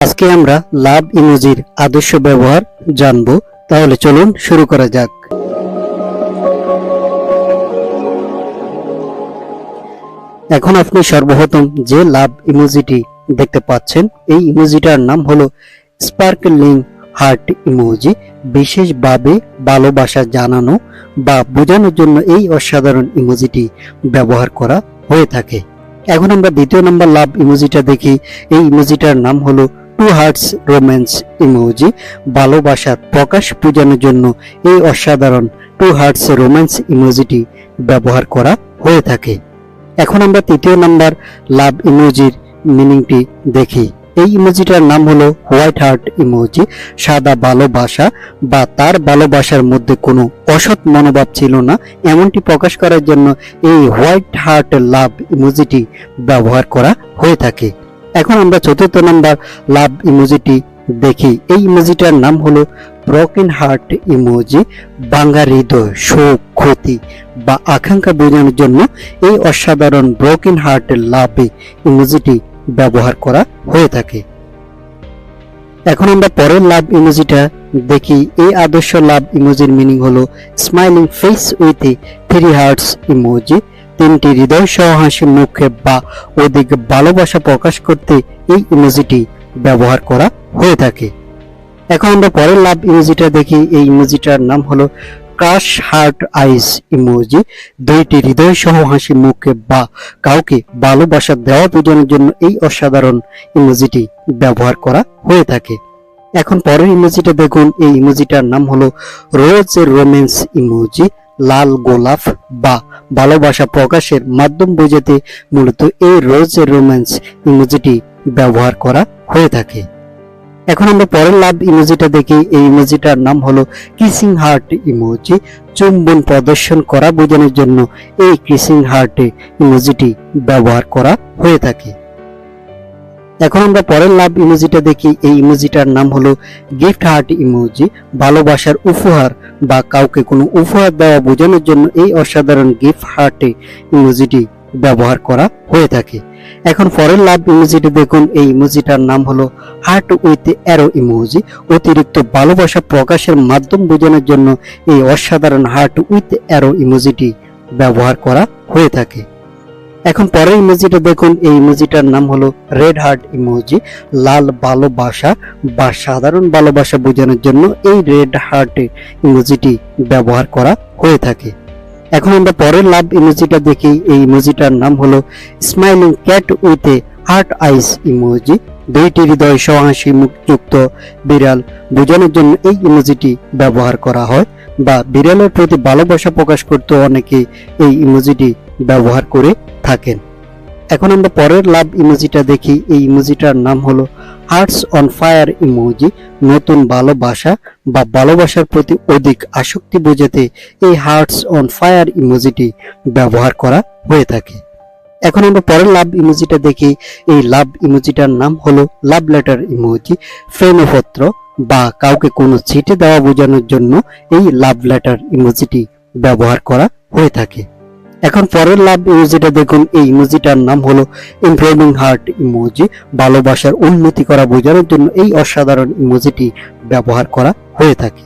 আজকে আমরা লাভ ইমোজির আদর্শ ব্যবহার জানব। তাহলে চলুন শুরু করা যাক। এখন আপনি সর্বপ্রথম যে লাভ ইমোজিটি দেখতে পাচ্ছেন, এই ইমোজিটার নাম হলো স্পার্কলিং হার্ট ইমোজি। বিশেষভাবে ভালোবাসা জানানো বা বোঝানোর জন্য এই অসাধারণ ইমোজিটি ব্যবহার করা হয়ে থাকে। এখন আমরা দ্বিতীয় নাম্বার লাভ ইমোজিটা দেখি। এই ইমোজিটার নাম হলো টু হার্টস রোম্যান্স ইমোজি ভালোবাসার প্রকাশ বোঝানোর জন্য এই অসাধারণ টু হার্টস রোম্যান্স ইমোজিটি ব্যবহার করা হয়ে থাকে। এখন আমরা তৃতীয় নাম্বার লাভ ইমোজির মিনিংটি দেখি। এই ইমোজিটার নাম হলো হোয়াইট হার্ট ইমোজি, সাদা ভালোবাসা বা তার ভালোবাসার মধ্যে কোনো অসৎ মনোভাব ছিল না। এমনটি প্রকাশ করার জন্য এই হোয়াইট হার্ট লাভ ইমোজিটি ব্যবহার করা হয়ে থাকে। এখন আমরা চতুর্থ নাম্বার লাভ ইমোজিটি দেখি। এই ইমোজিটার নাম হলো ব্রকেন হার্ট ইমোজি বাঙ্গা হৃদয়, শোক, ক্ষতি বা আকাঙ্ক্ষা বোঝানোর জন্য এই অসাধারণ ব্রকেন হার্ট লাভ ইমোজিটি ব্যবহার করা হয়ে থাকে। এখন আমরা পরের লাভ ইমোজিটা দেখি। এই আদর্শ লাভ ইমোজির মিনিং হলো smiling face with three hearts emoji. তিনটি হৃদয় সহ হাসি মুখে বা অধিক ভালোবাসা প্রকাশ করতে এই ইমোজিটি ব্যবহার করা হয়ে থাকে। এখন আমরা পরের লাভ ইমোজিটা দেখি। এই ইমোজিটার নাম হলো ক্রাশ হার্ট আইস ইমোজি। দুইটি হৃদয় সহ হাসি মুখে বা কাউকে ভালোবাসা দেওয়া বোঝানোর জন্য এই অসাধারণ ইমোজিটি ব্যবহার করা হয়ে থাকে। এখন পরের ইমোজিটা দেখুন। এই ইমোজিটার নাম হলো রোজ রোম্যান্স ইমোজি। লাল গোলাপ বা ভালোবাসা প্রকাশের মাধ্যম বোঝাতে মূলত এই রোজ রোম্যান্স ইমোজিটি ব্যবহার করা হয়ে থাকে। এখন আমরা পরের লাভ ইমোজিটা দেখি। এই ইমোজিটার নাম হলো কিসিং হার্ট ইমোজি। চুম্বন প্রদর্শন করা বোঝানোর জন্য এই কিসিং হার্ট ইমোজিটি ব্যবহার করা হয়ে থাকে। এখন আমরা পরের লাভ ইমোজিটা দেখি। এই ইমোজিটার নাম হলো গিফট হার্ট ইমোজি। ভালোবাসার উপহার বা কাউকে কোনো উপহার দেওয়া বোঝানোর জন্য এই অসাধারণ গিফট হার্ট ইমোজিটি ব্যবহার করা হয়ে থাকে। এখন পরের লাভ ইমোজিটি দেখুন। এই ইমোজিটার নাম হলো হার্ট উইথ অ্যারো ইমোজি। অতিরিক্ত ভালোবাসা প্রকাশের মাধ্যম বোঝানোর জন্য এই অসাধারণ হার্ট উইথ অ্যারো ইমোজিটি ব্যবহার করা হয়ে থাকে। এখন পরের ইমোজিটা দেখুন। এই ইমোজিটার নাম হলো রেড হার্ট ইমোজি লাল ভালোবাসা বা সাধারণ ভালোবাসা বোঝানোর জন্য এই রেড হার্ট ইমোজিটি ব্যবহার করা হয়ে থাকে। এখন আমরা পরের লাভ ইমোজিটা দেখি। এই ইমোজিটার নাম হলো smiling cat with a heart eyes emoji দুইটি হৃদয় সহাসি মুখযুক্ত, বিড়াল। বোঝানোর জন্য এই ইমোজিটি ব্যবহার করা হয় বা বিড়ালের প্রতি ভালোবাসা প্রকাশ করতে অনেকে এই ইমোজিটি ব্যবহার করে থাকেন। এখন আমরা পরের লাভ ইমোজিটা দেখি। এই ইমোজিটার নাম হলো হার্টস অন ফায়ার ইমোজি। নতুন ভালোবাসা বা ভালোবাসার প্রতি অধিক আসক্তি বোঝাতে এই হার্টস অন ফায়ার ইমোজিটি ব্যবহার করা হয়ে থাকে। এখন আমরা পরের লাভ ইমোজিটা দেখি। এই লাভ ইমোজিটার নাম হলো লাভ লেটার ইমোজি। প্রেমপত্র বা কাউকে কোনো চিঠি দেওয়া বোঝানোর জন্য এই লাভ লেটার ইমোজিটি ব্যবহার করা হয়ে থাকে। এখন পরের লাভ ইমোজিটা দেখুন। এই ইমোজিটার নাম হলো ইমপ্রুভিং হার্ট ইমোজি ভালোবাসার উন্নতি করা বোঝানোর জন্য এই অসাধারণ ইমোজিটি ব্যবহার করা হয়ে থাকে।